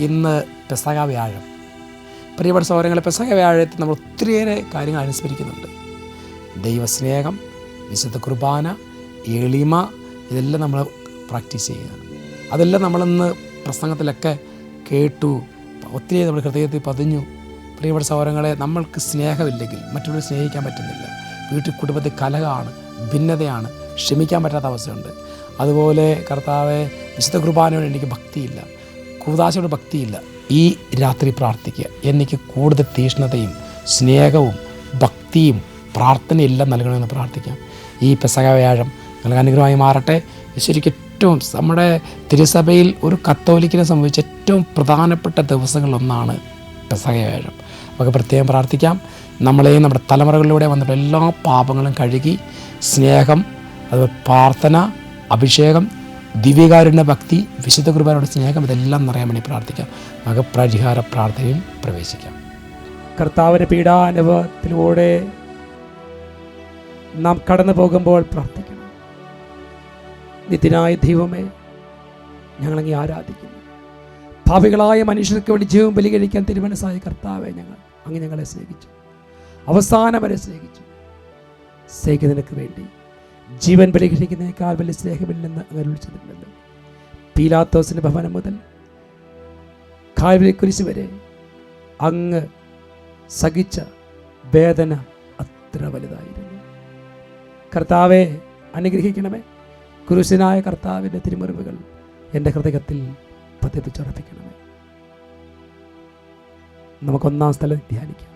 ഇന്ന് പെസക വ്യാഴം. പ്രിയപ്പെട്ട സൗകര്യങ്ങൾ പെസക വ്യാഴത്തിൽ നമ്മൾ ഒത്തിരിയേറെ കാര്യങ്ങൾ അനുസ്മരിക്കുന്നുണ്ട്. ദൈവസ്നേഹം വിശുദ്ധ കുർബാന എളിമ ഇതെല്ലാം നമ്മൾ പ്രാക്ടീസ് ചെയ്യുകയാണ്. അതെല്ലാം നമ്മളിന്ന് പ്രസംഗത്തിലൊക്കെ കേട്ടു ഒത്തിരി നമ്മുടെ ഹൃദയത്തിൽ പതിഞ്ഞു. പ്രിയപ്പെട്ട സൗരങ്ങളെ നമ്മൾക്ക് സ്നേഹമില്ലെങ്കിൽ മറ്റുള്ളവർ സ്നേഹിക്കാൻ പറ്റുന്നില്ല. വീട്ടിൽ കുടുംബത്തിൽ കലഹമാണ് ഭിന്നതയാണ് ക്ഷമിക്കാൻ പറ്റാത്ത അവസ്ഥയുണ്ട്. അതുപോലെ കർത്താവെ വിശുദ്ധ കുർബാനയോട് എനിക്ക് ഭക്തിയില്ല. കൂതാശയോട് ഭക്തിയില്ല. ഈ രാത്രി പ്രാർത്ഥിക്കുക. എനിക്ക് കൂടുതൽ തീഷ്ണതയും സ്നേഹവും ഭക്തിയും പ്രാർത്ഥനയെല്ലാം നൽകണമെന്ന് പ്രാർത്ഥിക്കാം. ഈ പെസക വ്യാഴം നിങ്ങൾക്ക് അനുഗ്രഹമായി മാറട്ടെ. ശരിക്കും ഏറ്റവും നമ്മുടെ തിരുസഭയിൽ ഒരു കത്തോലിക്കിനെ സംബന്ധിച്ച് ഏറ്റവും പ്രധാനപ്പെട്ട ദിവസങ്ങളിലൊന്നാണ് പെസക വ്യാഴം. നമുക്ക് പ്രത്യേകം പ്രാർത്ഥിക്കാം. നമ്മളെയും നമ്മുടെ തലമുറകളിലൂടെ വന്നിട്ടുള്ള എല്ലാ പാപങ്ങളും കഴുകി സ്നേഹം അതുപോലെ പ്രാർത്ഥന അഭിഷേകം ദിവ്യകാരുണ്യ ഭക്തി വിശുദ്ധ കുർബാനയുടെ സ്നേഹം ഇതെല്ലാം നിറയാൻ വേണ്ടി പ്രാർത്ഥിക്കാം. മകപ്രതിഹാര പ്രാർത്ഥനയും പ്രവേശിക്കാം. കർത്താവിന്റെ പീഡാനുഭവത്തിലൂടെ നാം കടന്നു പോകുമ്പോൾ പ്രാർത്ഥിക്കണം. നിത്യനായ ദൈവമേ ഞങ്ങളങ്ങി ആരാധിക്കുന്നു. ഭാവികളായ മനുഷ്യർക്ക് വേണ്ടി ജീവൻ ബലികഴിക്കാൻ തിരുമനസ്സായ കർത്താവെ ഞങ്ങൾ അങ്ങ് ഞങ്ങളെ സ്നേഹിച്ചു. അവസാനം വരെ സ്നേഹിച്ചു. സ്നേഹിക്കുന്നതിനൊക്കെ വേണ്ടി ജീവൻ പരിഹരിക്കുന്നതിനേക്കാൾ വലിയ സ്നേഹമില്ലെന്ന് അങ്ങ് വിളിച്ചിട്ടുണ്ടല്ലോ പീലാത്തോസിന്റെ ഭവനം മുതൽ കാൽവരി കുരിശ് വരെ അങ്ങ് സഹിച്ച വേദന അത്ര വലുതായിരുന്നു. കർത്താവെ അനുഗ്രഹിക്കണമേ. കുരിശനായ കർത്താവിന്റെ തിരുമുറിവുകൾ എന്റെ ഹൃദയത്തിൽ പതിപ്പിച്ചുറപ്പിക്കണമേ. നമുക്കൊന്നാം സ്ഥലം ധ്യാനിക്കാം.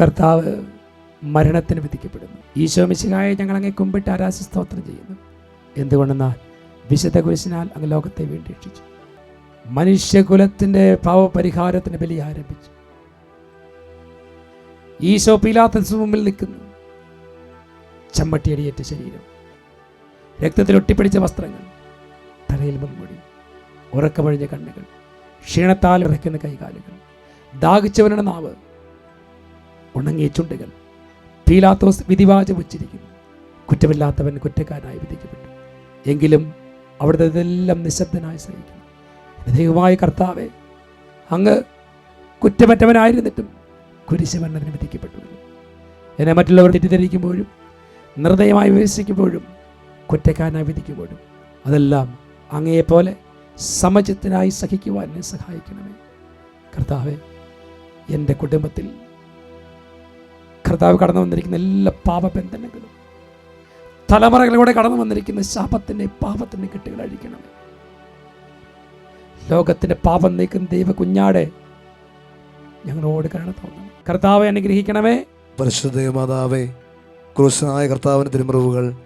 കർത്താവ് മരണത്തിന് വിധിക്കപ്പെടുന്നു. ഈശോ മിശിഹായെ ഞങ്ങൾ അങ്ങേ കുമ്പിട്ട് ആരാശ സ്തോത്രം ചെയ്യുന്നു. എന്തുകൊണ്ടെന്നാൽ വിശുദ്ധ കുരിശിനാൽ അങ്ങ് ലോകത്തെ വീണ്ടെടുപ്പിച്ചു. മനുഷ്യകുലത്തിന്റെ പാവപരിഹാരത്തിന് ബലി ആരംഭിച്ചു. ഈശോ പീലാത്തസ് മുമ്പിൽ നിൽക്കുന്നു. ചമ്മട്ടിയടിയേറ്റ ശരീരം രക്തത്തിൽ ഒട്ടിപ്പിടിച്ച വസ്ത്രങ്ങൾ തലയിൽ മുൻമുടി ഉറക്കമൊഴിഞ്ഞ കണ്ണുകൾ ക്ഷീണത്താൽ ഇറക്കുന്ന കൈകാലുകൾ ദാഹിച്ചവനുടെ നാവ് ഉണങ്ങിയ ചുണ്ടുകൾ പീലാത്തോസ് വിധിവാചം ഉച്ചരിക്കുന്നു. കുറ്റമില്ലാത്തവൻ കുറ്റക്കാരനായി വിധിക്കപ്പെട്ടു. എങ്കിലും അവിടുത്തെ ഇതെല്ലാം നിശബ്ദനായി സഹിക്കുന്നു ദൈവമായ കർത്താവെ അങ്ങ് കുറ്റമറ്റവനായിരുന്നിട്ടും കുരിശുമരണത്തിന് വിധിക്കപ്പെട്ടു എന്നെ മറ്റുള്ളവർ തെറ്റിദ്ധരിക്കുമ്പോഴും നിർദ്ദയമായി വിമർശിക്കുമ്പോഴും കുറ്റക്കാരനായി വിധിക്കുമ്പോഴും അതെല്ലാം അങ്ങയെപ്പോലെ സമചിത്തനായി സഹിക്കുവാൻ എന്നെ സഹായിക്കണമേ. കർത്താവെ എന്റെ കുടുംബത്തിൽ കർത്താവ് കടന്നു വന്നിരിക്കുന്ന എല്ലാ പാപബന്ധനങ്ങളും. തലമുറകളിലൂടെ കടന്നു വന്നിരിക്കുന്ന ശാപത്തിന്റെ പാപത്തിന്റെ കെട്ടുകൾ അഴിക്കണമേ ലോകത്തിന്റെ പാപം നീക്കുന്ന ദൈവ കുഞ്ഞാടെ ഞങ്ങളോട് കരുണ തോന്നണം. കർത്താവെ അനുഗ്രഹിക്കണമേ. പരിശുദ്ധ മാതാവേ ക്രൂശനായ കർത്താവിന്റെ തിരുമുറിവുകൾ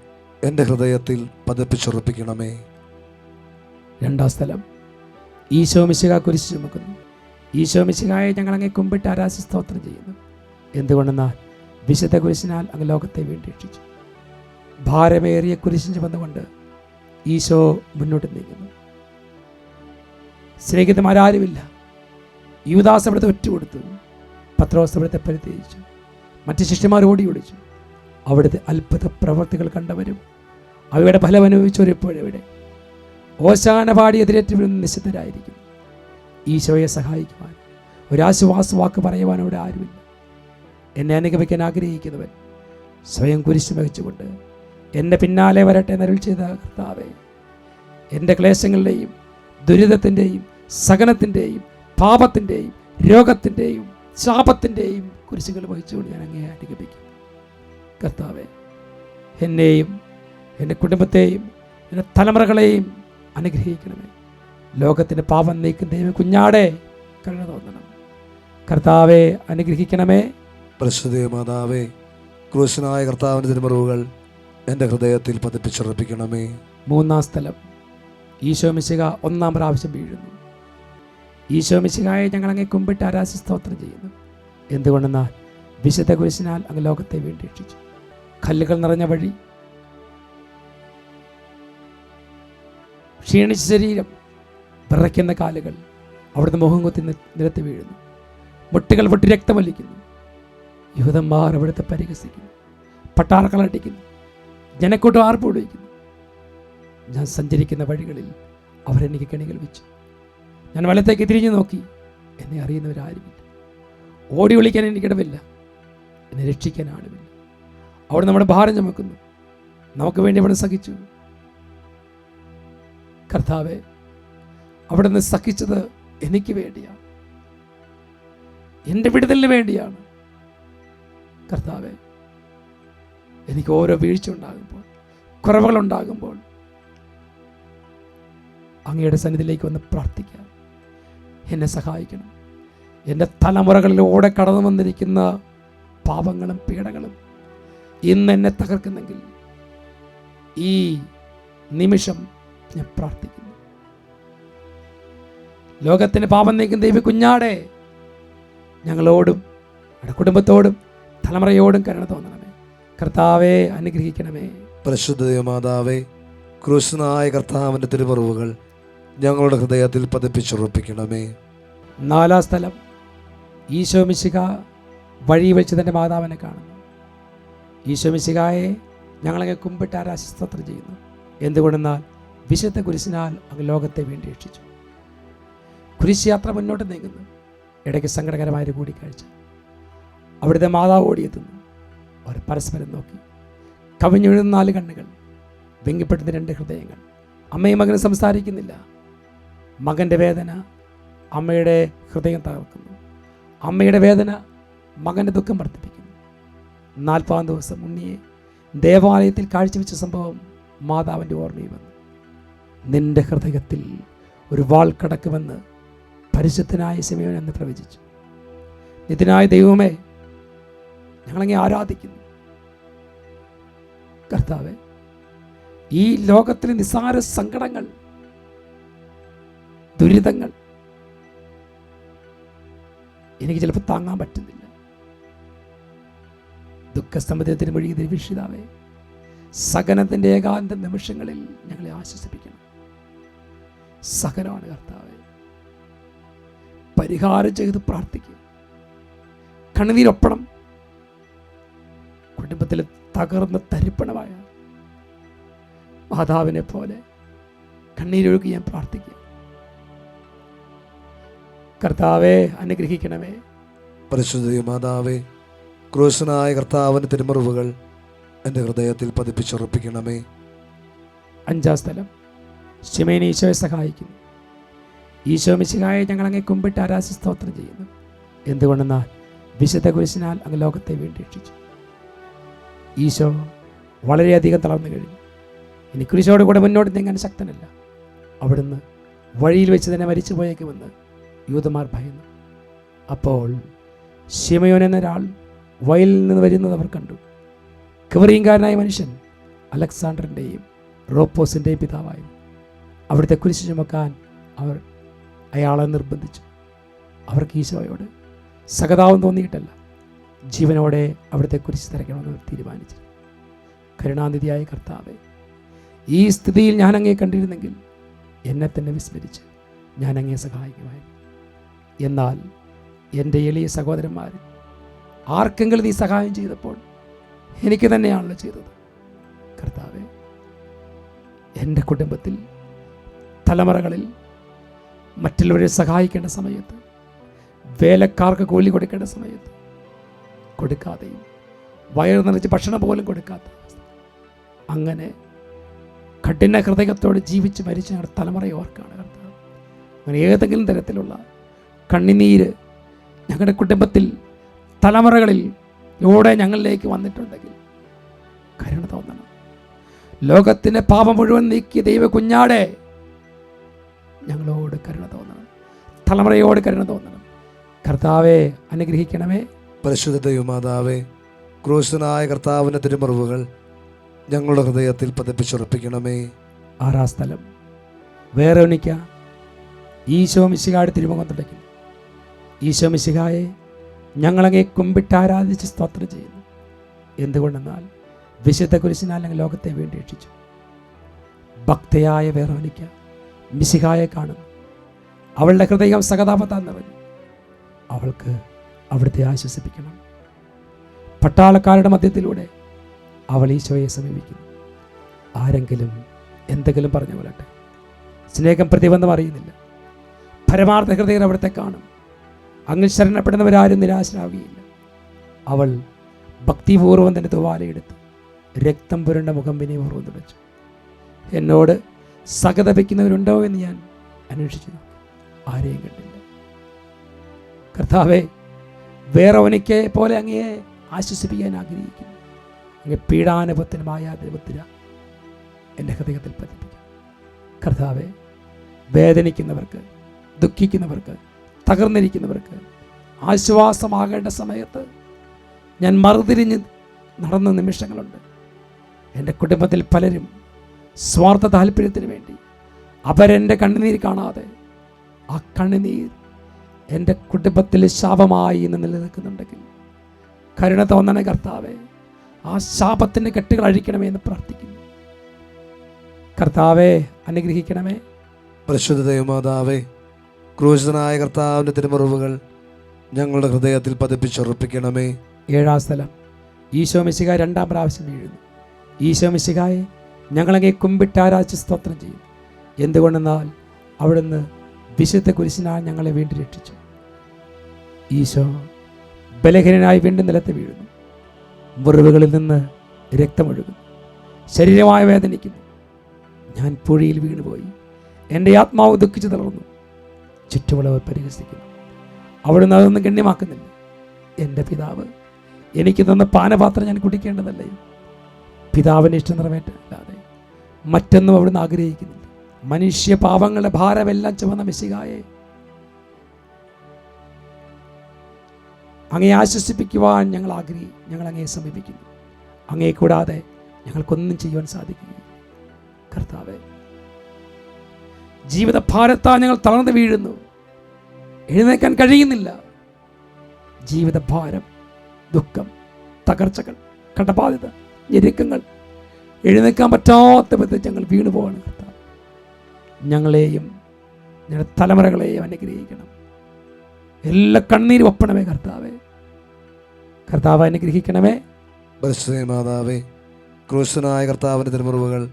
എന്റെ ഹൃദയത്തിൽ പതിപ്പിച്ചുറപ്പിക്കണമേ. രണ്ടാം സ്ഥലം. ഈശോ മിശിക കുരിശ് ചുമക്കുന്നു. ഈശോ മിശികായെ ഞങ്ങൾ അങ്ങേ കുമ്പിട്ട് ആരാശി സ്തോത്രം ചെയ്യുന്നു. എന്തുകൊണ്ടെന്നാൽ വിശുദ്ധ കുരിശിനാൽ അങ്ങ് ലോകത്തെ വീണ്ടെടുപ്പിച്ചു ഭാരമേറിയ കുരിശിന് വന്നുകൊണ്ട് ഈശോ മുന്നോട്ട് നീങ്ങുന്നു. സ്നേഹിതന്മാരാരുമില്ല യുവദാസ് അവിടുത്തെ ഒറ്റ കൊടുത്തു പത്രോസ് അവിടുത്തെ പരിത്യജിച്ചു. മറ്റ് ശിഷ്യന്മാർ ഓടി ഓടിച്ചു അവിടുത്തെ അത്ഭുത പ്രവർത്തികൾ കണ്ടവരും അവയുടെ ഫലം അനുഭവിച്ചവരിപ്പോഴെവിടെ ഓശാന പാടി എതിരേറ്റ് വീഴുന്ന നിശ്ചിതരായിരിക്കും ഈശോയെ സഹായിക്കുവാൻ ഒരാശ്വാസ വാക്ക് പറയുവാൻ അവിടെ ആരുമില്ല. എന്നെ അനുഗമിക്കാൻ ആഗ്രഹിക്കുന്നവൻ സ്വയം കുരിശ് വഹിച്ചുകൊണ്ട് എന്റെ പിന്നാലെ വരട്ടെ നരുൾ ചെയ്ത കർത്താവേ എന്റെ ക്ലേശങ്ങളുടെയും ദുരിതത്തിന്റെയും സഹനത്തിന്റെയും പാപത്തിന്റെയും രോഗത്തിന്റെയും ശാപത്തിന്റെയും കുരിശുകൾ വഹിച്ചുകൊണ്ട് ഞാൻ അങ്ങേ അനുഗമിക്കും. കർത്താവെ എന്നെയും എന്റെ കുടുംബത്തെയും എന്റെ തലമുറകളെയും അനുഗ്രഹിക്കണമേ. ലോകത്തിന്റെ പാപം നീക്കുന്ന കുഞ്ഞാടെ കരുണ തോന്നണം. കർത്താവെ അനുഗ്രഹിക്കണമേ. പരിശുദ്ധ മാതാവേ ക്രൂശനായ കർത്താവിന്റെ തിരുമറിവുകൾ എന്റെ ഹൃദയത്തിൽ പതിപ്പിച്ചുറപ്പിക്കണമേ. മൂന്നാം സ്ഥലം. ഈശോമിശിക ഒന്നാം പ്രാവശ്യം വീഴുന്നു. ഈശോ മിശികായെ ഞങ്ങൾ അങ്ങേ കുമ്പിട്ട് ആരാശ സ്തോത്രം ചെയ്യുന്നു. എന്തുകൊണ്ടെന്നാൽ വിശുദ്ധ കുരിശിനാൽ അങ്ങ് ലോകത്തെ വീണ്ടെടുപ്പിച്ചു. കല്ലുകൾ നിറഞ്ഞ വഴി ക്ഷീണിച്ച ശരീരം വിറയ്ക്കുന്ന കാലുകൾ അവിടുന്ന് മുഖം കുത്തി നിരത്തി വീഴുന്നു. മുട്ടുകൾ പൊട്ടി രക്തമൊലിക്കുന്നു. യൂതന്മാർ അവിടുത്തെ പരിഹസിക്കുന്നു. പട്ടാറക്കളടിക്കുന്നു ജനക്കൂട്ടം ആർപ്പുവിളിക്കുന്നു ഞാൻ സഞ്ചരിക്കുന്ന വഴികളിൽ അവരെനിക്ക് കെണികൾ വെച്ചു. ഞാൻ വലത്തേക്ക് തിരിഞ്ഞു നോക്കി. എന്നെ അറിയുന്നവരാരുമില്ല. ഓടി വിളിക്കാൻ എനിക്കിടവില്ല എന്നെ രക്ഷിക്കാൻ ആളുമില്ല. അവിടെ നമ്മുടെ ഭാരം ചുമക്കുന്നു. നമുക്ക് വേണ്ടി അവിടെ സഹിച്ചു. കർത്താവെ അവിടെ നിന്ന് സഹിച്ചത് എനിക്ക് വേണ്ടിയാണ്. എന്റെ വിടുതലിന് വേണ്ടിയാണ്. കർത്താവെ എനിക്ക് ഓരോ വീഴ്ച ഉണ്ടാകുമ്പോൾ കുറവുകളുണ്ടാകുമ്പോൾ അങ്ങയുടെ സന്നിധിയിലേക്ക് വന്ന് പ്രാർത്ഥിക്കാം. എന്നെ സഹായിക്കണം. എന്റെ തലമുറകളിലൂടെ കടന്നു വന്നിരിക്കുന്ന പാപങ്ങളും പീഡകളും ഇന്ന് എന്നെ തകർക്കുന്നെങ്കിൽ ഈ നിമിഷം ഞാൻ പ്രാർത്ഥിക്കുന്നു. ലോകത്തിന് പാപം നീക്കുന്ന ദൈവ കുഞ്ഞാടെ ഞങ്ങളോടും ഞങ്ങളുടെ കുടുംബത്തോടും തലമുറയോടും കരുണ തോന്നണമേ. കർത്താവെ അനുഗ്രഹിക്കണമേ. പരിശുദ്ധ മാതാവേ ക്രൂശനായ കർത്താവിന്റെ തിരുമറിവുകൾ ഞങ്ങളുടെ ഹൃദയത്തിൽ പതിപ്പിച്ചുറപ്പിക്കണമേ. നാലാം സ്ഥലം ഈശോ മിശിക വഴി വെച്ച് തന്റെ മാതാവിനെ കാണുന്നു. ഈശോ മിശികായെ ഞങ്ങളങ്ങ് കുമ്പിട്ട് ആരാശസ്തോത്രം ചെയ്യുന്നു. എന്തുകൊണ്ടെന്നാൽ വിശുദ്ധ കുരിശിനാൽ അങ്ങ് ലോകത്തെ വേണ്ടി രക്ഷിച്ചു. കുരിശ് യാത്ര മുന്നോട്ട് നീങ്ങുന്നു. ഇടയ്ക്ക് സങ്കടകരമായൊരു കൂടിക്കാഴ്ച. അവിടുത്തെ മാതാവ് ഓടിയെത്തുന്നു. അവർ പരസ്പരം നോക്കി. കവിഞ്ഞൊഴുന്ന നാല് കണ്ണുകൾ വെങ്കിപ്പെടുന്ന രണ്ട് ഹൃദയങ്ങൾ. അമ്മയും മകനും സംസാരിക്കുന്നില്ല. മകന്റെ വേദന അമ്മയുടെ ഹൃദയം തകർക്കുന്നു. അമ്മയുടെ വേദന മകന്റെ ദുഃഖം വർദ്ധിപ്പിക്കുന്നു. നാൽപ്പതാം ദിവസം ഉണ്ണിയെ ദേവാലയത്തിൽ കാഴ്ചവെച്ച സംഭവം മാതാവിന്റെ ഓർമ്മയിൽ വന്നു. നിന്റെ ഹൃദയത്തിൽ ഒരു വാൾ കടക്കുമെന്ന് പരിശുദ്ധനായ സമയം എന്ന് പ്രവചിച്ചു. ഇതിനായ ദൈവമേ ഞങ്ങളങ്ങെ ആരാധിക്കുന്നു? കർത്താവെ ഈ ലോകത്തിലെ നിസ്സാര സങ്കടങ്ങൾ ദുരിതങ്ങൾ എനിക്ക് ചിലപ്പോൾ താങ്ങാൻ പറ്റുന്നില്ല. ദുഃഖസമുദ്രത്തിന് മൊഴി ദൈവക്ഷിതാവേ സകനത്തിന്റെ ഏകാന്ത നിമിഷങ്ങളിൽ ഞങ്ങളെ ആശ്വസിപ്പിക്കണം. സകനമാണ് കർത്താവ്. പരിഹാരം ചെയ്ത് പ്രാർത്ഥിക്കുക. കണ്ണുനീരൊപ്പണം. കുടുംബത്തിൽ തകർന്ന തരിപ്പണമായ മാതാവിനെ പോലെ കണ്ണീരൊഴുകി ഞാൻ പ്രാർത്ഥിക്കുക. കർത്താവെ അനുഗ്രഹിക്കണമേ. പരിശുദ്ധ മാതാവേ ക്രൂശനായ കർത്താവിന്റെ തിരുമറിവുകൾ എന്റെ ഹൃദയത്തിൽ പതിപ്പിച്ചുറപ്പിക്കണമേ. അഞ്ചാം സ്ഥലം. ശിമേനെ ഈശോയെ സഹായിക്കുന്നു. ഈശോ മിശിഹായെ ഞങ്ങൾ അങ്ങേ കുമ്പിട്ട് ആരാശി സ്തോത്രം ചെയ്യുന്നു. എന്തുകൊണ്ടെന്നാൽ വിശുദ്ധ കുരിശിനാൽ അങ്ങ് ലോകത്തെ വേണ്ടി രക്ഷിച്ചു ഈശോ വളരെയധികം തളർന്നു കഴിഞ്ഞു. ഇനി കുരിശോട് കൂടെ മുന്നോട്ട് നീങ്ങാൻ ശക്തനല്ല. അവിടുന്ന് വഴിയിൽ വെച്ച് തന്നെ മരിച്ചു പോയേക്കുമെന്ന് യൂതന്മാർ ഭയന്നു അപ്പോൾ ശിമയോൻ എന്നൊരാൾ വയലിൽ നിന്ന് വരുന്നത് അവർ കണ്ടു. കവറിയങ്കാരനായ മനുഷ്യൻ അലക്സാണ്ടറിന്റെയും റോപ്പോസിന്റെയും പിതാവായി അവിടുത്തെ കുരിശ് ചുമക്കാൻ അവർ അയാളെ നിർബന്ധിച്ചു. അവർക്ക് ഈശോയോട് സഹതാവം തോന്നിയിട്ടല്ല. ജീവനോടെ അവിടുത്തെ കുരിശ് തിരക്കണമെന്ന് തീരുമാനിച്ചു. കരുണാനിധിയായ കർത്താവെ ഈ സ്ഥിതിയിൽ ഞാൻ അങ്ങേ കണ്ടിരുന്നെങ്കിൽ എന്നെ തന്നെ വിസ്മരിച്ച് ഞാൻ അങ്ങേ സഹായിക്കുമായിരുന്നു. എന്നാൽ എന്റെ എളിയ സഹോദരന്മാർ ആർക്കെങ്കിലും നീ സഹായം ചെയ്തപ്പോൾ എനിക്ക് തന്നെയാണല്ലോ ചെയ്തത്. കർത്താവെ എന്റെ കുടുംബത്തിൽ തലമുറകളിൽ മറ്റുള്ളവരെ സഹായിക്കേണ്ട സമയത്ത് വേലക്കാർക്ക് കൂലി കൊടുക്കേണ്ട സമയത്ത് കൊടുക്കാതെയും. വയറ് നിറച്ച് ഭക്ഷണം പോലും കൊടുക്കാത്ത അങ്ങനെ കഠിന ഹൃദയത്തോട് ജീവിച്ച് മരിച്ച തലമുറയെ ഓർക്കാണ് കർത്താവ്. അങ്ങനെ ഏതെങ്കിലും തരത്തിലുള്ള കണ്ണിനീര് ഞങ്ങളുടെ കുടുംബത്തിൽ തലമുറകളിൽ ലൂടെ ഞങ്ങളിലേക്ക് വന്നിട്ടുണ്ടെങ്കിൽ കരുണ തോന്നണം. ലോകത്തിന്റെ പാപം മുഴുവൻ നീക്കിയ ദൈവ കുഞ്ഞാടെ ഞങ്ങളോട് കരുണ തോന്നണം. തലമുറയോട് കരുണ തോന്നണം. കർത്താവെ അനുഗ്രഹിക്കണമേ. പരിശുദ്ധ ദൈവമാതാവേ ക്രൂശനായ കർത്താവിന്റെ തിരുമറിവുകൾ ഞങ്ങളുടെ ഹൃദയത്തിൽ പതിപ്പിച്ചുറപ്പിക്കണമേ. ആറാം സ്ഥലം. വേറെ ഒന്നിക്ക ഈശോ മിശിഹായുടെ തിരുമുഖം തുടയ്ക്കുന്നു ഈശോ മിശിഹായെ ഞങ്ങളങ്ങെ കുമ്പിട്ട് ആരാധിച്ച് സ്തോത്രം ചെയ്യുന്നു. എന്തുകൊണ്ടെന്നാൽ വിശുദ്ധ കുരിശിനാൽ ഞങ്ങൾ ലോകത്തെ വേണ്ടി രക്ഷിച്ചു. ഭക്തയായ വേറോനിക്ക മിശിഹായെ കാണുന്നു. അവളുടെ ഹൃദയം സഹതാപത്താൻ നിറഞ്ഞു. അവൾക്ക് അവിടുത്തെ ആശ്വസിപ്പിക്കണം. പട്ടാളക്കാരുടെ മധ്യത്തിലൂടെ അവൾ ഈശോയെ സമീപിക്കുന്നു. ആരെങ്കിലും എന്തെങ്കിലും പറഞ്ഞു കൊള്ളട്ടെ സ്നേഹം പ്രതിബന്ധം അറിയുന്നില്ല. പരമാർത്ഥ ഹൃദയർ അവിടുത്തെ കാണും. അങ്ങ് ശരണപ്പെടുന്നവരാരും നിരാശരാകുകയില്ല അവൾ ഭക്തിപൂർവം തന്നെ തുവാലയെടുത്ത് രക്തം പുരണ്ട മുഖം വിനയപൂർവം തുടച്ചു. എന്നോട് സഹതപിക്കുന്നവരുണ്ടോ എന്ന് ഞാൻ അന്വേഷിച്ചു. ആരെയും കണ്ടില്ല. കർത്താവെ വേറവനിക്ക് പോലെ അങ്ങയെ ആശ്വസിപ്പിക്കാൻ ആഗ്രഹിക്കുന്നു. അങ്ങ് പീഡാനുഭവത്തിനുമായ ദൈവത്തിന് എന്റെ ഹൃദയത്തിൽ പതിപ്പിക്കും കർത്താവെ വേദനിക്കുന്നവർക്ക് ദുഃഖിക്കുന്നവർക്ക് തകർന്നിരിക്കുന്നവർക്ക് ആശ്വാസമാകേണ്ട സമയത്ത് ഞാൻ മറുതിരിഞ്ഞ് നടന്ന നിമിഷങ്ങളുണ്ട്. എന്റെ കുടുംബത്തിൽ പലരും സ്വാർത്ഥ താല്പര്യത്തിന് വേണ്ടി അവരെന്റെ കണ്ണുനീർ കാണാതെ ആ കണ്ണുനീർ എന്റെ കുടുംബത്തിൽ ശാപമായി ഇന്ന് നിലനിൽക്കുന്നുണ്ടെങ്കിൽ കരുണ തോന്നണേ കർത്താവെ ആ ശാപത്തിന്റെ കെട്ടുകൾ അഴിക്കണമേ എന്ന് പ്രാർത്ഥിക്കുന്നു. കർത്താവെ അനുഗ്രഹിക്കണമേ. പരിശുദ്ധ ദൈവമാതാവേ ക്രൂശനായ കർത്താവിന്റെ തിരുമുറിവുകൾ ഞങ്ങളുടെ ഹൃദയത്തിൽ പതിപ്പിച്ചുറപ്പിക്കണമേ. ഏഴാം സ്ഥലം. ഈശോ മിശിക രണ്ടാം പ്രാവശ്യം വീഴുന്നു. ഈശോ മിശികായെ ഞങ്ങളങ്ങെ കുമ്പിട്ടാരാച്ച് സ്തോത്രം ചെയ്യും. എന്തുകൊണ്ടെന്നാൽ അവിടുന്ന് വിശുദ്ധ കുരിശിനാൽ ഞങ്ങളെ വീണ്ടും രക്ഷിച്ചു. ഈശോ ബലഹീനനായി വീണ്ടും നിലത്ത് വീഴുന്നു. മുറിവുകളിൽ നിന്ന് രക്തമൊഴുകുന്നു. ശരീരമായ വേദനിക്കുന്നു. ഞാൻ പുഴയിൽ വീണുപോയി. എന്റെ ആത്മാവ് ദുഃഖിച്ചു തളർന്നു. ചുറ്റുമുള്ളവർ പരിഹസിക്കുന്നു. അവിടുന്ന് അതൊന്നും ഗണ്യമാക്കുന്നില്ല. എന്റെ പിതാവ് എനിക്ക് തന്ന പാനപാത്രം ഞാൻ കുടിക്കേണ്ടതല്ലേ? പിതാവിന്റെ ഇഷ്ടം നിറവേറ്റല്ലാതെ മറ്റൊന്നും അവിടുന്ന് ആഗ്രഹിക്കുന്നില്ല. മനുഷ്യ പാപങ്ങളുടെ ഭാരമെല്ലാം ചുമന്ന മെസ്സികായെ അങ്ങയെ ആശ്വസിപ്പിക്കുവാൻ ഞങ്ങൾ ആഗ്രഹി ഞങ്ങൾ അങ്ങയെ സമീപിക്കുന്നു. അങ്ങേ കൂടാതെ ഞങ്ങൾക്കൊന്നും ചെയ്യുവാൻ സാധിക്കുകയില്ല. കർത്താവെ ജീവിത ഞങ്ങൾ തളർന്നു വീഴുന്നു. എഴുന്നേക്കാൻ കഴിയുന്നില്ല. ജീവിതഭാരം ദുഃഖം തകർച്ചകൾ കടബാധ്യത ഞെരുക്കങ്ങൾ എഴുന്നേക്കാൻ പറ്റാത്ത വിധത്തിൽ ഞങ്ങൾ വീണു പോവാണ് കർത്താവ്. ഞങ്ങളെയും ഞങ്ങളുടെ തലമുറകളെയും അനുഗ്രഹിക്കണം. എല്ലാ കണ്ണീരും ഒപ്പണമേ കർത്താവേ. കർത്താവ് അനുഗ്രഹിക്കണമേ. മാതാവേ ക്രൂശനായ കർത്താവിന്റെ തിരുമുറിവുകൾ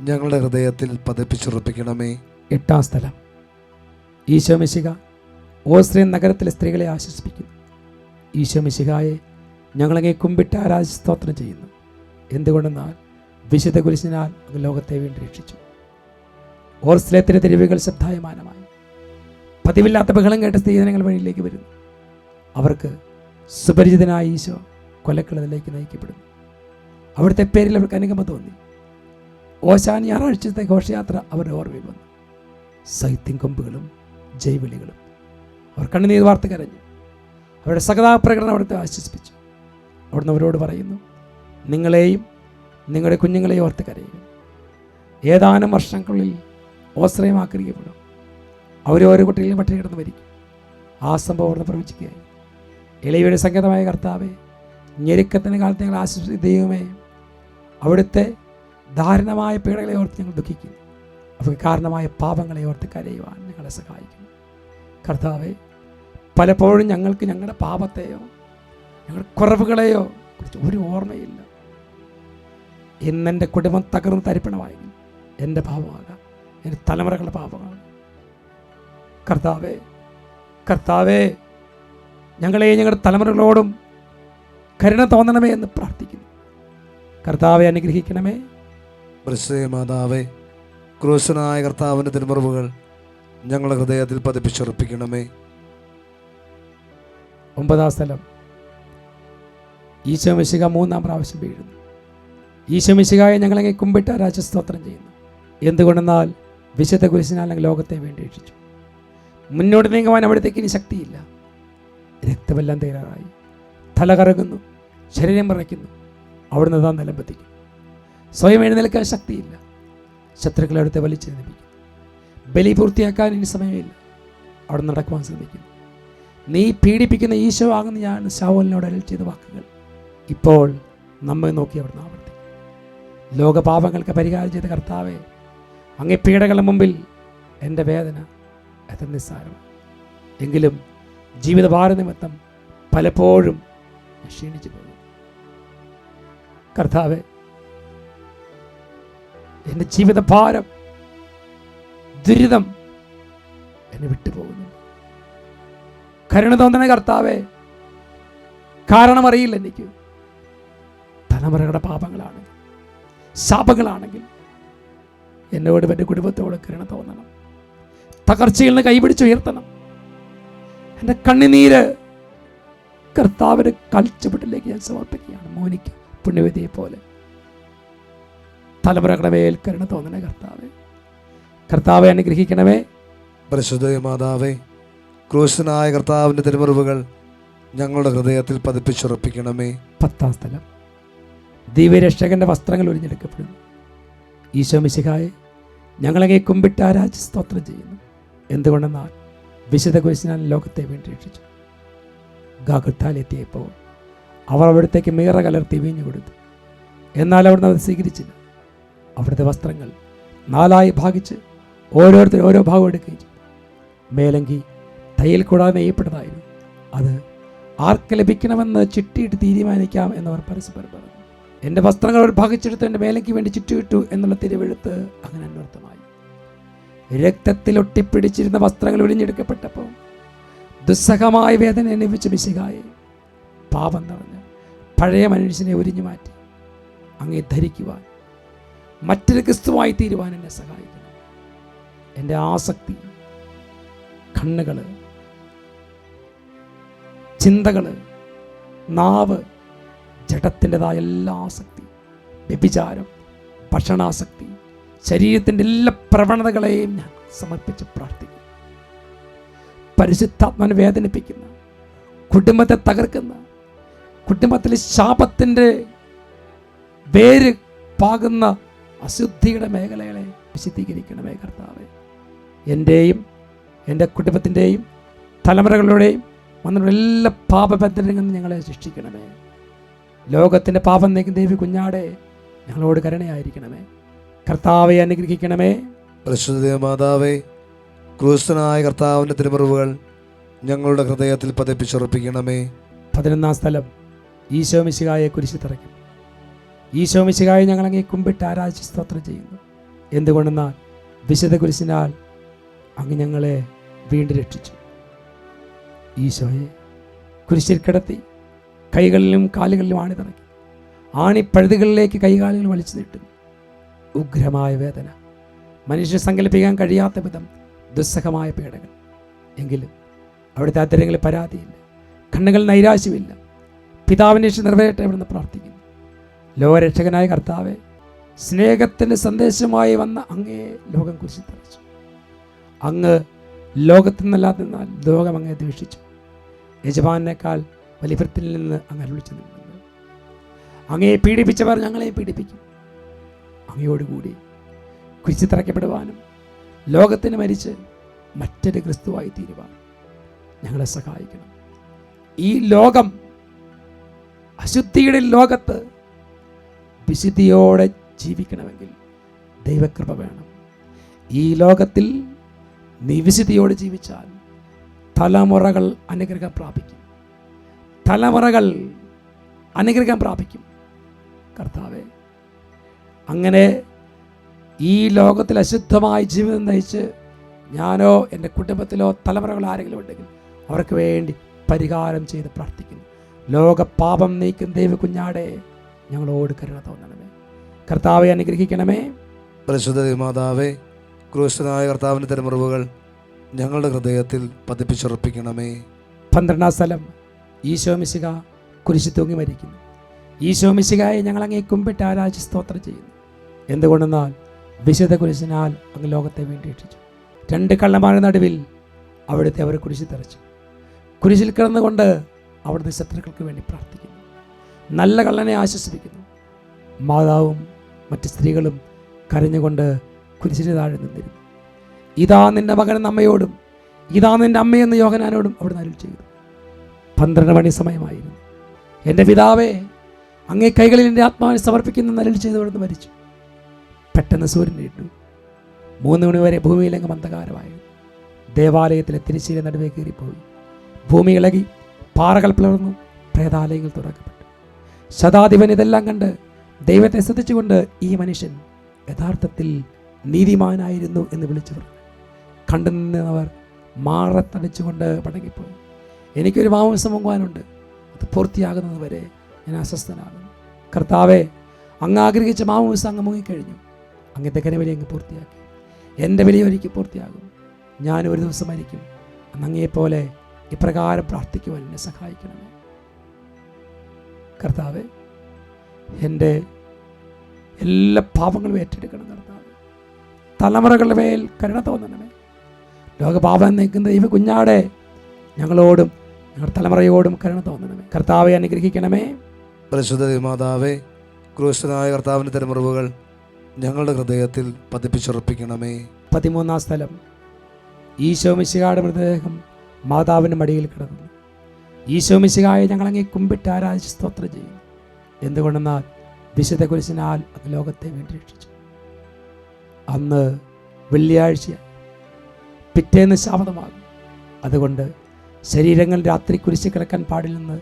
ഞങ്ങളുടെ ഹൃദയത്തിൽ പതിപ്പിച്ചുറപ്പിക്കണമേ. എട്ടാം സ്ഥലം. ഈശോ മിശിക ഓസ്ട്രിയൻ നഗരത്തിലെ സ്ത്രീകളെ ആശ്വസിപ്പിക്കുന്നു. ഈശോ മിശികായെ ഞങ്ങളങ്ങെ കുമ്പിട്ട് ആരാധി സ്തോത്രം ചെയ്യുന്നു. എന്തുകൊണ്ടെന്നാൽ വിശുദ്ധ കുരിശിനാൽ അങ്ങ് ലോകത്തെ വീണ്ടും രക്ഷിച്ചു. ഓർസ്ലേത്തിന്റെ തെരുവുകൾ ശബ്ദായമാനമായി. പതിവില്ലാത്ത ബഹളം കേട്ട സ്ത്രീജനങ്ങൾ വഴിയിലേക്ക് വരുന്നു. അവർക്ക് സുപരിചിതനായ ഈശോ കൊലക്കളത്തിലേക്ക് നയിക്കപ്പെടുന്നു. അവിടുത്തെ പേരിൽ അവർക്ക് അനുഗമ തോന്നി. ഓശാൻ ഞായറാഴ്ചത്തെ ഘോഷയാത്ര അവരുടെ ഓർമ്മയിൽ വന്നു. സൈത്യം കൊമ്പുകളും ജൈവിളികളും. അവർ കണ്ണുനീർ വാർത്ത കരഞ്ഞു. അവരുടെ സകതാപ്രകടനം അവിടുത്തെ ആശ്വസിപ്പിച്ചു. അവിടുന്ന് അവരോട് പറയുന്നു നിങ്ങളെയും നിങ്ങളുടെ കുഞ്ഞുങ്ങളെയും ഓർത്ത് കരയുക. ഏതാനും വർഷങ്ങളിൽ ഓശ്രയമാക്കരിക്കപ്പെടും അവരോരോ കുട്ടികളും പട്ടിണി കിടന്ന് മരിക്കും. ആ സംഭവം അവിടുന്ന് പ്രവചിക്കുകയായി. ഇളയുടെ സംഗീതമായ കർത്താവെ ഞെരുക്കത്തിന് കാലത്ത് ഞങ്ങൾ ആശ്വസിച്ച ദൈവമേ അവിടുത്തെ ദാരുണമായ പീഡകളെ ഓർത്ത് ഞങ്ങൾ ദുഃഖിക്കുന്നു. അവർക്ക് കാരണമായ പാപങ്ങളെ ഓർത്ത് കരയുവാൻ ഞങ്ങളെ സഹായിക്കുന്നു. കർത്താവെ പലപ്പോഴും ഞങ്ങൾക്ക് ഞങ്ങളുടെ പാപത്തെയോ ഞങ്ങളുടെ കുറവുകളെയോ കുറിച്ച് ഒരു ഓർമ്മയില്ല. ഇന്നെന്റെ കുടുംബം തകർന്ന് തരിപ്പണമായെങ്കിൽ എന്റെ പാപമാകാം എന്റെ തലമുറകളുടെ പാപമാണ് കർത്താവേ കർത്താവെ ഞങ്ങളെ ഞങ്ങളുടെ തലമുറകളോടും കരുണ തോന്നണമേ എന്ന് പ്രാർത്ഥിക്കുന്നു. കർത്താവെ അനുഗ്രഹിക്കണമേ. മാതാവേ ക്രൂശനായ കർത്താവിന്റെ തിരുമുറവുകൾ ഞങ്ങളുടെ ഹൃദയത്തിൽ പതിപ്പിച്ചുറപ്പിക്കണമേ. ഒമ്പതാം സ്ഥലം. ഈശോ മിശിക മൂന്നാം പ്രാവശ്യം വീഴുന്നു. ഈശോ ഞങ്ങളെ കുമ്പിട്ട് രാജസ്തോത്രം ചെയ്യുന്നു. എന്തുകൊണ്ടെന്നാൽ വിശുദ്ധ കുരിശിനാൽ ലോകത്തെ വേണ്ടി രക്ഷിച്ചു. മുന്നോട്ട് നീങ്ങുവാൻ അവിടത്തേക്ക് ഇനി ശക്തിയില്ല. രക്തമെല്ലാം തയ്യാറായി തല കറങ്ങുന്നു ശരീരം വിറയ്ക്കുന്നു. അവിടുന്ന് താൻ നിലമ്പത്തിക്കും സ്വയം എഴുന്നേൽക്കാൻ ശക്തിയില്ല. ശത്രുക്കളെ അടുത്ത് വലിച്ചെഴുന്നേൽപ്പിക്കും ബലി പൂർത്തിയാക്കാൻ ഇനി സമയമില്ല. അവിടെ നടക്കുവാൻ ശ്രമിക്കുന്നു നീ പീഡിപ്പിക്കുന്ന ഈശോ ആകുന്ന ഞാൻ ശാവലിനോട് അരൽ ചെയ്ത വാക്കുകൾ ഇപ്പോൾ നമ്മെ നോക്കി അവിടുന്ന് ആവർത്തി ലോകപാപങ്ങൾക്ക് പരിഹാരം ചെയ്ത കർത്താവെ അങ്ങേ പീഡകളുടെ മുമ്പിൽ എന്റെ വേദന എത്ര നിസ്സാരമാണ്. എങ്കിലും ജീവിതഭാര നിമിത്തം പലപ്പോഴും ക്ഷീണിച്ചു പോകും കർത്താവ് എന്റെ ജീവിതഭാരം ദുരിതം എന്നെ വിട്ടുപോകുന്നു. കരുണ തോന്നണ കർത്താവെ കാരണമറിയില്ല എനിക്ക്. തലമുറകളുടെ പാപങ്ങളാണ് ശാപങ്ങളാണെങ്കിൽ എന്നോട് എന്റെ കുടുംബത്തോട് കരുണ തോന്നണം. തകർച്ചയിൽ നിന്ന് കൈപിടിച്ചുയർത്തണം. എന്റെ കണ്ണിനീര് കർത്താവിന് കൽച്ചുപിട്ടിലേക്ക് ഞാൻ സമർപ്പിക്കുകയാണ്. മോനിക്ക് പുണ്യവതിയെ പോലെ. തലമുറകളെ മേൽ കരുണ തോന്നണേ കർത്താവെ. കർത്താവെ അനുഗ്രഹിക്കണമേ. പരിശുദ്ധ മാതാവേ ക്രൂശനായ കർത്താവിന്റെ തിരുമുറിവുകൾ ഞങ്ങളുടെ ഹൃദയത്തിൽ പതിപ്പിച്ചുറപ്പിക്കണമേ. പത്താം സ്ഥലം. ദിവ്യരക്ഷകന്റെ വസ്ത്രങ്ങൾ ഒരിഞ്ഞെടുക്കപ്പെടുന്നു ഈശോ മിശിഹായെ ഞങ്ങളങ്ങേ കുമ്പിട്ട് ആരാജ് സ്തോത്രം ചെയ്യുന്നു. എന്തുകൊണ്ടെന്നാൽ വിശുദ്ധ കുരിശിനാൽ ലോകത്തെ വീണ്ടും രക്ഷിച്ചു. ഗാഗുത്താലെത്തിയപ്പോൾ അവർ അവിടത്തേക്ക് മീറ കലർത്തി വീഞ്ഞു കൊടുത്തു. എന്നാൽ അവിടുന്ന് അവർ സ്വീകരിച്ചില്ല. അവിടുത്തെ വസ്ത്രങ്ങൾ നാലായി ഭാഗിച്ച് ഓരോരുത്തർ ഓരോ ഭാഗം എടുക്കുകയും ചെയ്തു. മേലങ്കി തയ്യൽ കൂടാതെ നെയ്യപ്പെട്ടതായിരുന്നു. അത് ആർക്ക് ലഭിക്കണമെന്ന് ചിട്ടിയിട്ട് തീരുമാനിക്കാം എന്നവർ പരസ്പരം പറഞ്ഞു. എന്റെ വസ്ത്രങ്ങൾ അവർ ഭാഗിച്ചെടുത്ത് എന്റെ മേലയ്ക്ക് വേണ്ടി ചുറ്റുവിട്ടു എന്നുള്ള തിരുവെഴുത്ത് അങ്ങനെ അന്വർത്ഥമായി. രക്തത്തിൽ ഒട്ടിപ്പിടിച്ചിരുന്ന വസ്ത്രങ്ങൾ ഒഴിഞ്ഞെടുക്കപ്പെട്ടപ്പോൾ ദുസ്സഹമായ വേദന അനുഭവിച്ച മിശികായി പാപം നിറഞ്ഞ് പഴയ മനുഷ്യനെ ഒരിഞ്ഞു മാറ്റി അങ്ങേ ധരിക്കുവാൻ മറ്റൊരു ക്രിസ്തുവായി തീരുവാൻ എന്നെ സഹായിക്കണം എന്റെ ആസക്തി കണ്ണുകൾ ചിന്തകൾ നാവ് ജഡത്തിന്റെതായ എല്ലാ ആസക്തി വ്യഭിചാരം ഭക്ഷണാസക്തി ശരീരത്തിന്റെ എല്ലാ പ്രവണതകളെയും ഞാൻ സമർപ്പിച്ച് പ്രാർത്ഥിക്കുന്നു. പരിശുദ്ധാത്മാനെ വേദനിപ്പിക്കുന്ന കുടുംബത്തെ തകർക്കുന്ന കുടുംബത്തിലെ ശാപത്തിന്റെ വേര് പാകുന്ന അശുദ്ധിയുടെ മേഖലകളെ വിശദീകരിക്കണമേ കർത്താവ്. എന്റെയും എന്റെ കുടുംബത്തിന്റെയും തലമുറകളുടെയും വന്നുള്ള എല്ലാ പാപബന്ധനങ്ങളിൽ നിന്ന് ഞങ്ങളെ ശിക്ഷിക്കണമേ ലോകത്തിന്റെ പാപം നീക്കുന്ന ദേവി കുഞ്ഞാടെ ഞങ്ങളോട് കരുണയായിരിക്കണമേ. കർത്താവെ അനുഗ്രഹിക്കണമേ. പരിശുദ്ധ മാതാവേ ക്രൂശനായ കർത്താവിന്റെ തിരുമറിവുകൾ ഞങ്ങളുടെ ഹൃദയത്തിൽ പതിപ്പിച്ചുറപ്പിക്കണമേ. പതിനൊന്നാം സ്ഥലം ഈശോ മിശികായെ കുരിശി തറയ്ക്കും. ഈശോ ഞങ്ങൾ ഞങ്ങളങ്ങേ കുമ്പിട്ട് ആരാധിച്ച് സ്തോത്രം ചെയ്യുന്നു. എന്തുകൊണ്ടെന്നാൽ വിശുദ്ധ കുരിശിനാൽ അങ്ങ് ഞങ്ങളെ വീണ്ടും രക്ഷിച്ചു. ഈശോയെ കുരിശിൽ കിടത്തി കൈകളിലും കാലുകളിലും ആണി തറക്കി ആണിപ്പഴുതുകളിലേക്ക് കൈകാലുകൾ വലിച്ചു നീട്ടുന്നു. ഉഗ്രമായ വേദന. മനുഷ്യ സങ്കല്പിക്കാൻ കഴിയാത്ത വിധം ദുസ്സഹമായ പേടകൾ. എങ്കിലും അവിടുത്തെ അത്തരങ്ങളിൽ പരാതിയില്ല. കണ്ണുകൾ നൈരാശ്യമില്ല. പിതാവിനെ നിറവേറ്റ ഇവിടുന്ന് പ്രാർത്ഥിക്കുന്നു. ലോകരക്ഷകനായ കർത്താവെ സ്നേഹത്തിന്റെ സന്ദേശമായി വന്ന അങ്ങേ ലോകം കുറിച്ച് തെളിച്ചു അങ്ങ് ലോകത്തിൽ നിന്നല്ലാതെ നിന്നാൽ ലോകം അങ്ങേ ദ്വേഷിച്ചു. യജമാനേക്കാൾ വലിപ്പത്തിൽ നിന്ന് അങ്ങ് അരുളിച്ചു നിന്നു അങ്ങയെ പീഡിപ്പിച്ചവർ ഞങ്ങളെ പീഡിപ്പിക്കും. അങ്ങയോടുകൂടി കുരിശി തറയ്ക്കപ്പെടുവാനും ലോകത്തിന് മരിച്ച് മറ്റൊരു ക്രിസ്തുവായി തീരുവാൻ ഞങ്ങളെ സഹായിക്കണം. ഈ ലോകം അശുദ്ധിയുടെ ലോകത്ത് വിശുദ്ധിയോടെ ജീവിക്കണമെങ്കിൽ ദൈവകൃപ വേണം. ഈ ലോകത്തിൽ നീ വിശുദ്ധിയോടെ ജീവിച്ചാൽ തലമുറകൾ അനുഗ്രഹം പ്രാപിക്കും. തലമുറകൾ അനുഗ്രഹം പ്രാപിക്കും. കർത്താവെ അങ്ങനെ ഈ ലോകത്തിൽ അശുദ്ധമായി ജീവിതം നയിച്ച് ഞാനോ എന്റെ കുടുംബത്തിലോ തലമുറകൾ ആരെങ്കിലും ഉണ്ടെങ്കിൽ അവർക്ക് വേണ്ടി പരിഹാരം ചെയ്ത് പ്രാർത്ഥിക്കുന്നു. ലോക പാപം നീക്കും ദൈവ കുഞ്ഞാടെ ഞങ്ങളോട് കരുണ തോന്നണമേ. കർത്താവെ അനുഗ്രഹിക്കണമേ. പരിശുദ്ധ മാതാവേ ക്രൂശനായ കർത്താവിന്റെ തിരുമുറിവുകൾ ഞങ്ങളുടെ ഹൃദയത്തിൽ പതിപ്പിച്ചുറപ്പിക്കണമേ. പന്ത്രണ്ടാം സ്ഥലം ഈശോ മിശിക കുരിശി തൂങ്ങി മരിക്കുന്നു. ഈശോ മിശികായെ ഞങ്ങൾ അങ്ങേ കുമ്പിട്ട് ആരാജ് സ്തോത്രം ചെയ്യുന്നു. എന്തുകൊണ്ടെന്നാൽ വിശുദ്ധ കുരിശിനാൽ അങ്ങ് ലോകത്തെ വേണ്ടി രക്ഷിച്ചു. രണ്ട് കള്ളന്മാരുടെ നടുവിൽ അവിടുത്തെ അവർ കുരിശി തെറിച്ചു. കുരിശിൽ കിടന്നുകൊണ്ട് അവിടുത്തെ ശത്രുക്കൾക്ക് വേണ്ടി പ്രാർത്ഥിക്കുന്നു. നല്ല കള്ളനെ ആശ്വസിപ്പിക്കുന്നു. മാതാവും മറ്റ് സ്ത്രീകളും കരഞ്ഞുകൊണ്ട് കുരിശിന് താഴെ നിന്നിരുന്നു. ഇതാ നിന്റെ മകൻ അമ്മയോടും ഇതാ നിന്റെ അമ്മയെന്ന് യോഹനാനോടും അവിടെ അരുൾ ചെയ്തു. പന്ത്രണ്ട് മണി സമയമായിരുന്നു. എന്റെ പിതാവേ അങ്ങേ കൈകളിൽ എന്റെ ആത്മാവിനെ സമർപ്പിക്കുന്ന അരുൾ ചെയ്തവിടുന്ന് മരിച്ചു. പെട്ടെന്ന് സൂര്യൻ ഇട്ടു. മൂന്ന് മണി വരെ ഭൂമിയിലെങ്ങും മന്ദകാരമായി ദേവാലയത്തിലെ തിരിശ്ശീല നടുവേ കയറിപ്പോയി ഭൂമി ഇളകി പാറകൾ പിളർന്നു പ്രേതാലയങ്ങൾ തുറക്കപ്പെട്ടു. ശതാധിപൻ ഇതെല്ലാം കണ്ട് ദൈവത്തെ ശ്രദ്ധിച്ചുകൊണ്ട് ഈ മനുഷ്യൻ യഥാർത്ഥത്തിൽ നീതിമാനായിരുന്നു എന്ന് വിളിച്ചു പറഞ്ഞു കണ്ടു നിന്നവർ മാറത്തടിച്ചുകൊണ്ട് മടങ്ങിപ്പോയി എനിക്കൊരു മാംസം പൊങ്ങുവാനുണ്ട് അത് പൂർത്തിയാകുന്നത് വരെ ഞാൻ അസ്വസ്ഥനാകും കർത്താവെ അങ്ങ് ആഗ്രഹിച്ച മാംസം അങ്ങ് മുങ്ങിക്കഴിഞ്ഞു. അങ്ങനത്തെ വലിയ അങ്ങ് പൂർത്തിയാക്കി. എന്റെ വലിയ ഒരിക്കൽ പൂർത്തിയാകും. ഞാൻ ഒരു ദിവസം മരിക്കും. അന്ന് അങ്ങയെപ്പോലെ ഇപ്രകാരം പ്രാർത്ഥിക്കുവാൻ എന്നെ സഹായിക്കണമേ. കർത്താവ് എന്റെ എല്ലാ പാപങ്ങളും ഏറ്റെടുക്കണം കർത്താവ്. തലമുറകളുടെ മേൽ കരുണ തോന്നണമേ. ലോകപാപം നിൽക്കുന്ന ദൈവ കുഞ്ഞാടെ ഞങ്ങളോടും ഞങ്ങളുടെ തലമുറയോടും കരുണ തോന്നണമേ. കർത്താവെ അനുഗ്രഹിക്കണമേ. പരിശുദ്ധ മാതാവേ ക്രൂശനായ കർത്താവിന്റെ തിരുമുറിവുകൾ ഞങ്ങളുടെ ഹൃദയത്തിൽ പതിപ്പിച്ചുറപ്പിക്കണമേ. പതിമൂന്നാം സ്ഥലം. ഈശോ മിശിഹായുടെ മൃതദേഹം മാതാവിന്റെ മടിയിൽ കിടന്നു ഈശോ മിശിഹായെ ഞങ്ങളങ്ങി കുമ്പിട്ട് ആരാധിച്ച് സ്തോത്രം ചെയ്യുന്നു എന്തുകൊണ്ടെന്നാൽ വിശുദ്ധ കുരിശിനാൽ അത് ലോകത്തെ വേണ്ടി രക്ഷിച്ചു. അന്ന് വെള്ളിയാഴ്ച പിറ്റേന്ന് ശാപതമാകും. അതുകൊണ്ട് ശരീരങ്ങൾ രാത്രി കുരിശി കിടക്കാൻ പാടില്ലെന്ന്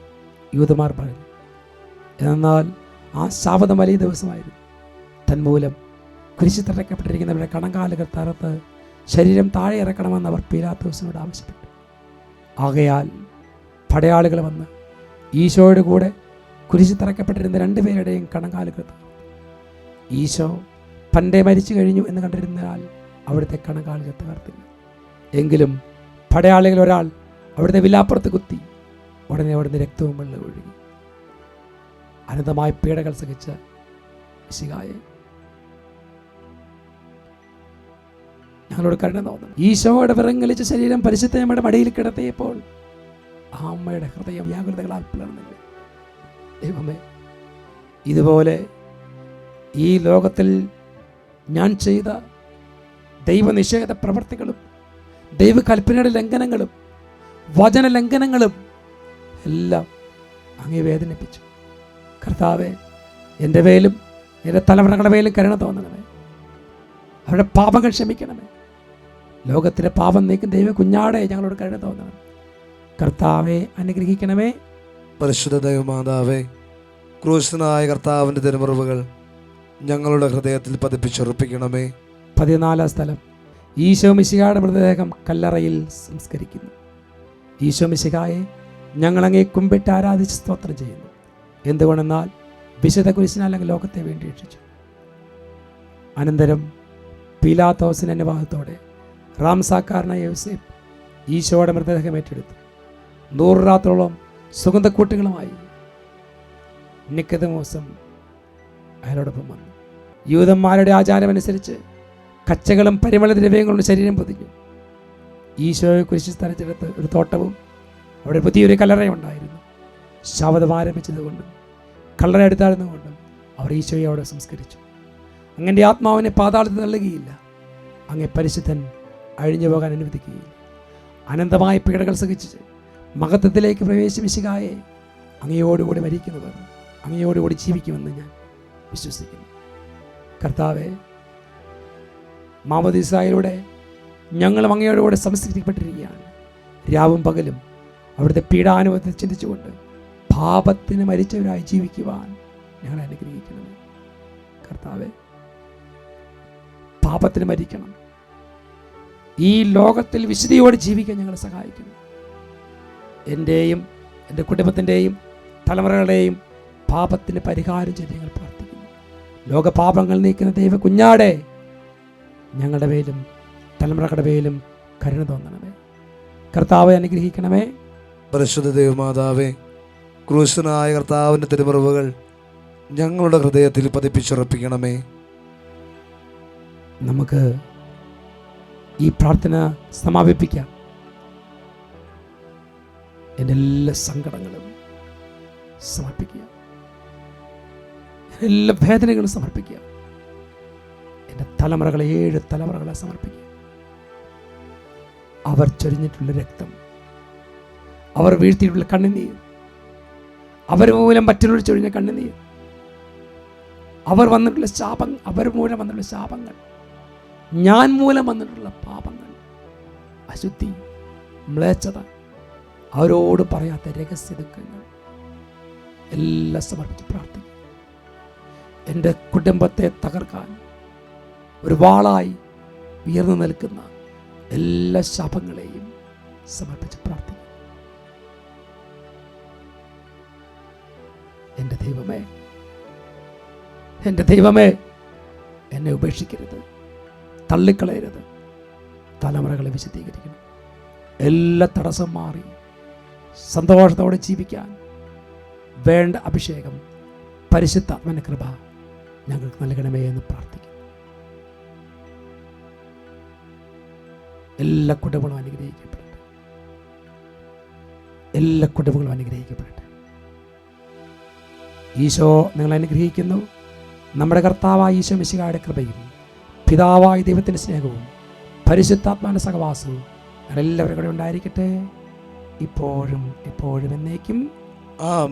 യൂതമാർ പറഞ്ഞു. എന്നാൽ ആ ശാപതം വലിയ ദിവസമായിരുന്നു. തന്മൂലം കുരിശി തറയ്ക്കപ്പെട്ടിരിക്കുന്നവരുടെ കണങ്കാലുകൾ തറത്ത് ശരീരം താഴെ ഇറക്കണമെന്ന് അവർ പീലാത്തോസിനോട് ആവശ്യപ്പെട്ടു. ആകയാൽ പടയാളികൾ വന്ന് ഈശോയുടെ കൂടെ കുരിശി തറയ്ക്കപ്പെട്ടിരുന്ന രണ്ടുപേരുടെയും കണങ്കാലുകൾ ഈശോ പണ്ടേ മരിച്ചു കഴിഞ്ഞു എന്ന് കണ്ടിരുന്നാൽ അവിടുത്തെ കണങ്കാലുകൾ തകർത്തില്ല എങ്കിലും പടയാളികൾ ഒരാൾ അവിടുത്തെ വിലാപ്പുറത്ത് കുത്തി ഉടനെ അവിടുന്ന് രക്തവും വെള്ളം ഒഴുകി. അനന്തമായ പീഡകൾ സഹിച്ച ശികായെ ഞങ്ങളോട് കരുണ തോന്നും ഈശോയുടെ വിറങ്ങലിച്ച ശരീരം പരിശുദ്ധമ്മയുടെ മടിയിൽ കിടത്തിയപ്പോൾ ആ അമ്മയുടെ ഹൃദയം വ്യാകുലതകളാൽ ദൈവമേ ഇതുപോലെ ഈ ലോകത്തിൽ ഞാൻ ചെയ്ത ദൈവനിഷേധ പ്രവർത്തികളും ദൈവകൽപ്പനയുടെ ലംഘനങ്ങളും വചന ലംഘനങ്ങളും എല്ലാം അങ്ങേ വേദനിപ്പിച്ചു. കർത്താവെ എന്റെ മേലും എന്റെ തലമുറകളുടെ മേലും കരുണ തോന്നണമേ. അവരുടെ പാപങ്ങൾ ക്ഷമിക്കണമേ. ലോകത്തിലെ പാപം നീക്കും ദൈവ കുഞ്ഞാടെ ഞങ്ങളോട് കരുണ തോന്നണം. കർത്താവെ അനുഗ്രഹിക്കണമേ. പരിശുദ്ധ ദൈവമാതാവേ ക്രൂശനായ കർത്താവിന്റെ തിരുമുറിവുകൾ ഞങ്ങളുടെ ഹൃദയത്തിൽ പതിപ്പിച്ചുറപ്പിക്കണമേ. പതിനാലാം സ്ഥലം. ഈശോ മിശിഹായുടെ മൃതദേഹം കല്ലറയിൽ സംസ്കരിക്കുന്നു. ഈശോ മിശിഹായെ ഞങ്ങളങ്ങേ കുമ്പിട്ട് ആരാധിച്ച് സ്തോത്രം ചെയ്യുന്നു. എന്തുകൊണ്ടെന്നാൽ വിശുദ്ധ കുരിശിനാൽ അങ്ങ് ലോകത്തെ വേണ്ടി രക്ഷിച്ചു അനന്തരം പീലാത്തോസിന് അനുവാദത്തോടെ റാംസാക്കാരനായ യോസേഫ് ഈശോയുടെ മൃതദേഹം ഏറ്റെടുത്തു. നൂറ് രാത്രോളം സുഗന്ധക്കൂട്ടുകളുമായി നിക്കതമോസം അയാളോടൊപ്പം വന്നു. യൂതന്മാരുടെ ആചാരമനുസരിച്ച് കച്ചകളും പരിമള ദ്രവ്യങ്ങളുടെ ശരീരം പൊതിഞ്ഞു. ഈശോയെ കുരിശ് സ്ഥലത്തെടുത്ത് ഒരു തോട്ടവും അവിടെ പുതിയൊരു കല്ലറയുണ്ടായിരുന്നു ശവതം ആരംഭിച്ചതുകൊണ്ടും കല്ലറ എടുത്തായിരുന്നുകൊണ്ടും അവർ ഈശോയെ അവിടെ സംസ്കരിച്ചു. അങ്ങന്റെ ആത്മാവിനെ പാതാളത്തിൽ തള്ളുകയില്ല. അങ്ങേ പരിശുദ്ധൻ അഴിഞ്ഞു പോകാൻ അനുവദിക്കുകയില്ല. അനന്തമായ പീഡകൾ സഹിച്ച് മഹത്വത്തിലേക്ക് പ്രവേശിപ്പിച്ചുകായെ അങ്ങയോടുകൂടി മരിക്കുന്നവർ അങ്ങയോടുകൂടി ജീവിക്കുമെന്ന് ഞാൻ വിശ്വസിക്കുന്നു. കർത്താവെ മാമദിസായിലൂടെ ഞങ്ങളും അങ്ങയോടുകൂടെ സംസ്കരിക്കപ്പെട്ടിരിക്കുകയാണ്. രാവും പകലും അവിടുത്തെ പീഡാനുഭവത്തെ ചിന്തിച്ചുകൊണ്ട് പാപത്തിന് മരിച്ചവരായി ജീവിക്കുവാൻ ഞങ്ങൾ അനുഗ്രഹിക്കണമേ. കർത്താവെ പാപത്തിന് മരിക്കണം. ഈ ലോകത്തിൽ വിശുദ്ധിയോടെ ജീവിക്കാൻ ഞങ്ങളെ സഹായിക്കുന്നു. എന്റെയും എന്റെ കുടുംബത്തിന്റെയും തലമുറകളുടെയും പാപത്തിന് പരിഹാരം ചെയ്ത് ഞങ്ങൾ പ്രാർത്ഥിക്കുന്നു. ലോകപാപങ്ങൾ നീക്കുന്ന ദൈവ കുഞ്ഞാടെ ഞങ്ങളുടെ മേലും തലമുറകളുടെ മേലും കരുണ തോന്നണമേ. കർത്താവെ അനുഗ്രഹിക്കണമേ. പരിശുദ്ധ ദൈവമാതാവേ ക്രൂശനായ കർത്താവിന്റെ തിരുമറിവുകൾ ഞങ്ങളുടെ ഹൃദയത്തിൽ പതിപ്പിച്ചുറപ്പിക്കണമേ. നമുക്ക് ഈ പ്രാർത്ഥന സമാപിപ്പിക്കാം. എന്റെ എല്ലാ സങ്കടങ്ങളും സമർപ്പിക്കുക. എല്ലാ വേദനകളും സമർപ്പിക്കുക. എന്റെ തലമുറകളെ ഏഴ് തലമുറകളെ സമർപ്പിക്കുക. അവർ ചൊരിഞ്ഞിട്ടുള്ള രക്തം അവർ വീഴ്ത്തിയിട്ടുള്ള കണ്ണുനീർ അവർ മൂലം മറ്റുള്ളവർ ചൊരിഞ്ഞ കണ്ണുനീർ അവർ വന്നിട്ടുള്ള ശാപം അവർ മൂലം വന്നിട്ടുള്ള ശാപങ്ങൾ ഞാൻ മൂലം വന്നിട്ടുള്ള പാപങ്ങൾ അശുദ്ധി മ്ലേച്ഛത അവരോട് പറയാത്ത രഹസ്യ ദുഃഖങ്ങൾ. എല്ലാം സമർപ്പിച്ച് പ്രാർത്ഥിക്കും എന്റെ കുടുംബത്തെ തകർക്കാൻ ഒരു വാളായി ഉയർന്നു നിൽക്കുന്ന എല്ലാ ശാപങ്ങളെയും സമർപ്പിച്ച് പ്രാർത്ഥിക്കും എന്റെ ദൈവമേ എന്റെ ദൈവമേ എന്നെ ഉപേക്ഷിക്കരുത്. തള്ളിക്കളയരുത്. തലമുറകളെ വിശദീകരിക്കണം. എല്ലാ തടസ്സം മാറി സന്തോഷത്തോടെ ജീവിക്കാൻ വേണ്ട അഭിഷേകം പരിശുദ്ധാത്മന കൃപ ഞങ്ങൾക്ക് നൽകണമേ എന്ന് പ്രാർത്ഥിക്കും എല്ലാ കുടുംബങ്ങളും അനുഗ്രഹിക്കപ്പെടട്ടെ. എല്ലാ കുടുംബങ്ങളും അനുഗ്രഹിക്കപ്പെടട്ടെ. ഈശോ നിങ്ങൾ അനുഗ്രഹിക്കുന്നു. നമ്മുടെ കർത്താവായ ഈശോ മിശികായുടെ കൃപയും പിതാവായ ദൈവത്തിന്റെ സ്നേഹവും പരിശുദ്ധാത്മാവിന്റെ സഹവാസവും എല്ലാവരും കൂടെ ഉണ്ടായിരിക്കട്ടെ. ഇപ്പോഴും ഇപ്പോഴും എന്നേക്കും. ആ.